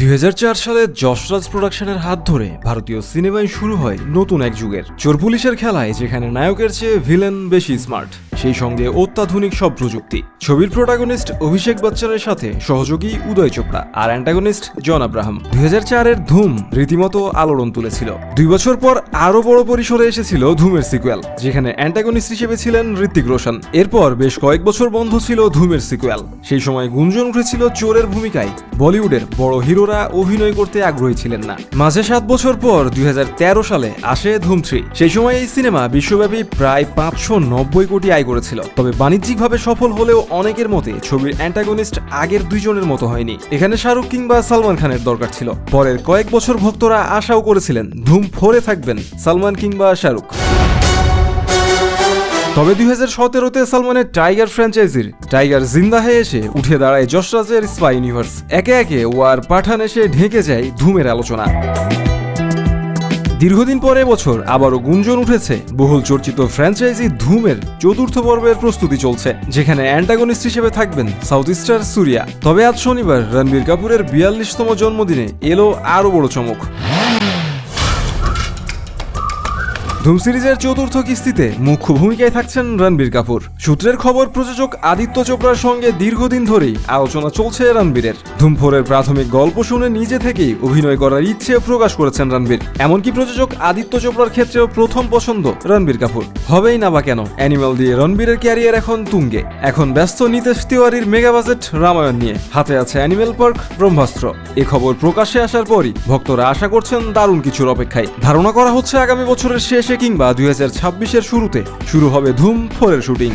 দু হাজার চার সালে যশরাজ প্রোডাকশনের হাত ধরে ভারতীয় সিনেমায় শুরু হয় নতুন এক যুগের। চোর পুলিশের খেলায় যেখানে নায়কের চেয়ে ভিলেন বেশি স্মার্ট, সেই সঙ্গে অত্যাধুনিক সব প্রযুক্তি। ছবির প্রোটাগনিস্ট অভিষেক বচ্চনের সাথে সহযোগী উদয় চোপড়া আর অ্যান্টাগনিস্ট জন আব্রাহাম। দুই এর ধুম রীতিমতো আলোড়ন তুলেছিল। দুই বছর পর আরও বড় পরিসরে এসেছিল ধুমের সিকুয়েল যেখানে অ্যান্টাগনিস্ট হিসেবে ছিলেন ঋত্বিক রোশন। এরপর বেশ কয়েক বছর বন্ধ ছিল ধুমের সিকুয়েল সেই সময় গুঞ্জন উঠেছিল চোরের ভূমিকায়। বলিউডের বড় হিরোরা অভিনয় করতে আগ্রহী ছিলেন না। মাঝে সাত বছর পর দুই হাজার তেরো সালে আসে ধুম থ্রি সেই সময় এই সিনেমা বিশ্বব্যাপী প্রায় পাঁচশো নব্বই কোটি আয় করেছিল। তবে বাণিজ্যিকভাবে সফল হলেও অনেকের মতে ছবির অ্যান্টাগনিস্ট আগের দুইজনের মতো হয়নি। এখানে শাহরুখ কিংবা সালমান খানের দরকার ছিল। পরের কয়েক বছর ভক্তরা আশাও করেছিলেন, ধুম ফোরে থাকবেন সালমান কিংবা শাহরুখ। তবে দুই হাজার সতেরোতে সালমানের টাইগার ফ্র্যাঞ্চাইজির টাইগার জিন্দা হয়ে এসে উঠে দাঁড়ায় যশরাজের স্পাই ইউনিভার্স। একে একে ওয়ার পাঠান এসে ঢেকে যায় ধুমের আলোচনা। দীর্ঘদিন পরে বছর আবারও গুঞ্জন উঠেছে। বহুল চর্চিত ফ্র্যাঞ্চাইজি ধুমের চতুর্থ পর্বের প্রস্তুতি চলছে, যেখানে অ্যান্টাগনিস্ট হিসেবে থাকবেন সাউথ স্টার সুরিয়া তবে আজ শনিবার রণবীর কাপুরের বিয়াল্লিশতম জন্মদিনে এলো আরও বড় চমক। ধুম সিরিজের চতুর্থ কিস্তিতে মুখ্য ভূমিকায় থাকছেন রণবীর কাপুর। সূত্রের খবর, প্রযোজক আদিত্য চোপড়ার সঙ্গে দীর্ঘদিন ধরেই আলোচনা চলছে রণবীরের। ধুম ফোরের প্রাথমিক গল্প শুনে নিজে থেকেই অভিনয় করার ইচ্ছে প্রকাশ করেছেন রণবীর। এমনকি প্রযোজক আদিত্য চোপড়ার ক্ষেত্রেও প্রথম পছন্দ রণবীর কাপুর। হবেই না বা কেন? অ্যানিমাল দিয়ে রণবীরের ক্যারিয়ার এখন তুঙ্গে। এখন ব্যস্ত নিতেশ তিওয়ারির মেগা বাজেট রামায়ণ নিয়ে। হাতে আছে অ্যানিমেল পার্ক, ব্রহ্মাস্ত্র। এ খবর প্রকাশ্যে আসার পরই ভক্তরা আশা করছেন দারুণ কিছুর অপেক্ষায়। ধারণা করা হচ্ছে আগামী বছরের শেষে কিংবা দুই হাজার ছাব্বিশের শুরুতে শুরু হবে ধুম ফোরের শুটিং।